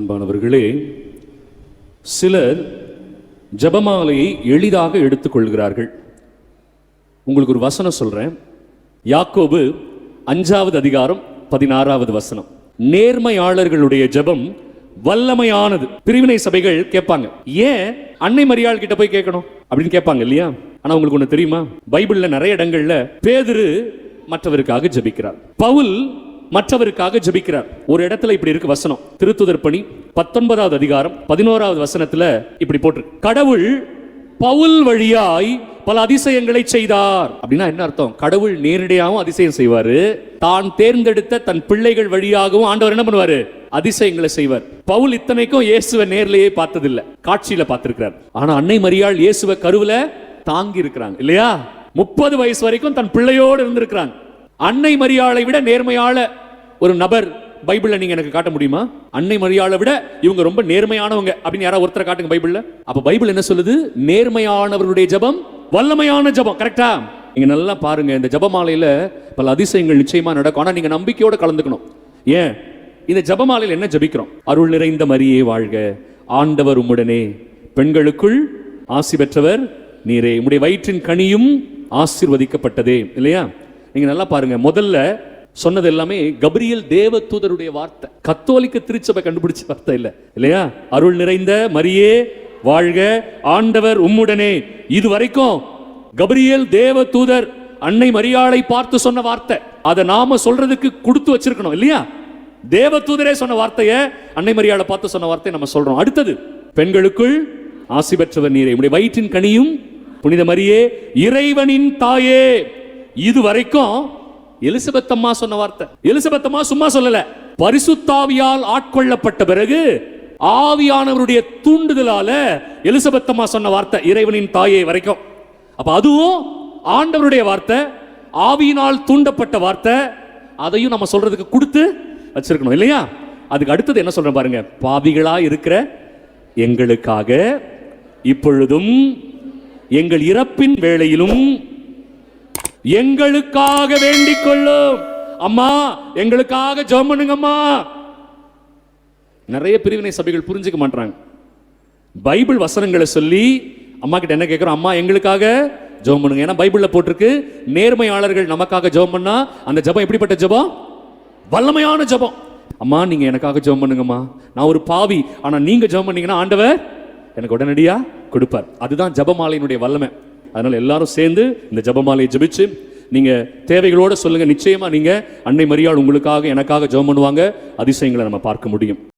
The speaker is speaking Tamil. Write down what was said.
அன்பானவர்களே சிலர் ஜெபமாலையை எளிதாக எடுத்துக்கொள்கிறார்கள். உங்களுக்கு ஒரு வசனம் சொல்றேன். யாக்கோபு அஞ்சாவது அதிகாரம் பதினாறாவது வசனம். நேர்மையாளர்களுடைய ஜெபம் வல்லமையானது. பிரிவினை சபைகள் கேட்பாங்க. ஏன் அன்னை மரியாள் கிட்ட போய் கேட்கணும்? அப்படின்னு கேட்பாங்க இல்லையா? ஆனா உங்களுக்கு ஒண்ணு தெரியுமா? பைபிள்ல நிறைய இடங்கள்ல பேதுரு மற்றவருக்காக ஜெபிக்கிறார். பவுல் மற்றவருக்காக ஜெபிக்கிறார். ஒரு இடத்துல இப்படி இருக்கு வசனம். திருத்துதர் பணி பத்தொன்பதாவது அதிகாரம் பதினோராவது வசனத்துல இப்படி போட்டிருக்கு கடவுள் பவுல் வழியாய் பல அதிசயங்களை செய்தார். அப்படின்னா என்ன அர்த்தம்? கடவுள் நேரடியாகவும் அதிசயம் செய்வாரு. தான் தேர்ந்தெடுத்த தன் பிள்ளைகள் வழியாகவும் ஆண்டவர் என்ன பண்ணுவாரு? அதிசயங்களை செய்வார். பவுல் இத்தனைக்கும் இயேசுவை நேர்லயே பார்த்ததில்ல. காட்சியில பார்த்திருக்கிறார். ஆனா அன்னை மரியாள் இயேசுவை கருவுல தாங்கி இருக்கிறாங்க இல்லையா? முப்பது வயசு வரைக்கும் தன் பிள்ளையோடு இருந்திருக்கிறாங்க அன்னை மரியாளை விட நேர்மையாள ஒரு நபர் பைபிள்ல நீங்க எனக்கு காட்ட முடியுமா? அன்னை மரியாதை விட இவங்க ரொம்ப நேர்மையானவங்க அப்படின்னு யாராவது ஒருத்தரை காட்டுங்க பைபிள்ல. அப்ப பைபிள் என்ன சொல்லுது? நேர்மையானவருடைய ஜெபம் வல்லமையான ஜெபம். கரெக்டா நீங்க நல்லா பாருங்க இந்த ஜெபமாலையில பல அதிசயங்கள் நிச்சயமா நடக்கும். ஆனா நீங்க நம்பிக்கையோட கலந்துக்கணும். ஏன்? இந்த ஜபமாலையில் என்ன ஜெபிக்கிறோம்? அருள் நிறைந்த மரியே வாழ்க. ஆண்டவர் உம்முடனே. பெண்களுக்குள் ஆசி பெற்றவர் நீரே. உம்முடைய வயிற்றின் கனியும் ஆசிர்வதிக்கப்பட்டதே. இல்லையா? நீங்க நல்லா பாருங்க முதல்ல சொன்னது எல்லாமே கபிரியல் தேவதூதருடைய வார்த்தை. கத்தோலிக்க திருச்சபை கண்டுபிடிச்ச வார்த்தை இல்ல இல்லையா? அருள் நிறைந்த மரியே வாழ்க ஆண்டவர் உம்முடனே. இது வரைக்கும் கபிரியல் தேவதூதர் அன்னை மரியாளை பார்த்து சொன்ன வார்த்தை அதை நாம சொல்றதுக்கு கொடுத்து வச்சிருக்கணும் இல்லையா? தேவதூதரே சொன்ன வார்த்தையை அன்னை மரியாளை பார்த்து சொன்ன வார்த்தையை நம்ம சொல்றோம். அடுத்தது பெண்களுக்குள் ஆசி பெற்றவர் நீரை. உடைய வயிற்றின் கனியும் புனித மரியே இறைவனின் தாயே. இது வரைக்கும் எலிசபெத் அம்மா சொன்ன வார்த்தை. எலிசபெத் அம்மா சும்மா சொல்லல. பரிசுத்தாவியால் ஆட்கொள்ளப்பட்ட பிறகு ஆவியானவருடைய தூண்டுதலால எலிசபெத் அம்மா சொன்ன வார்த்தை இறைவனின் தாயை வரைக்கும். அப்ப அதுவும் ஆண்டவருடைய வார்த்தை ஆவியினால் தூண்டப்பட்ட வார்த்தை அதையும் நம்ம சொல்றதுக்கு கொடுத்து வச்சிருக்கணும் இல்லையா? அதுக்கு அடுத்தது என்ன சொல்றேன் பாருங்க. பாவிகளா இருக்கிற எங்களுக்காக இப்பொழுதும் எங்கள் இறப்பின் வேளையிலும் எங்களுக்காக வேண்டிக் கொள்ளும் அம்மா எங்களுக்காக ஜெபம் பண்ணுங்கம்மா நிறைய பிரிவினை சபைகள் புரிஞ்சுக்க மாட்டாங்க பைபிள் வசனங்களை சொல்லி அம்மா கிட்ட என்ன கேட்குறோம் அம்மா எங்களுக்காக ஜெபம் பண்ணுங்க ஏன்னா பைபிள்ல போட்டிருக்கு நேர்மையாளர்கள் நமக்காக ஜெபம் பண்ணா அந்த ஜெபம் எப்படிப்பட்ட ஜெபம்? வல்லமையான ஜெபம். அம்மா நீங்க எனக்காக ஜெபம் பண்ணுங்கம்மா நான் ஒரு பாவி ஆனா நீங்க ஜெபம் பண்ணீங்கன்னா ஆண்டவர் எனக்கு உடனடியா கொடுப்பார். அதுதான் ஜெபமாலையினுடைய வல்லமை. அதனால் எல்லாரும் சேர்ந்து இந்த ஜெபமாலையை ஜெபிச்சு நீங்கள் தேவைகளோடு சொல்லுங்கள் நிச்சயமாக நீங்கள் அன்னை மரியாள் உங்களுக்காக எனக்காக ஜெபம் பண்ணுவாங்க. அதிசயங்களை நம்ம பார்க்க முடியும்.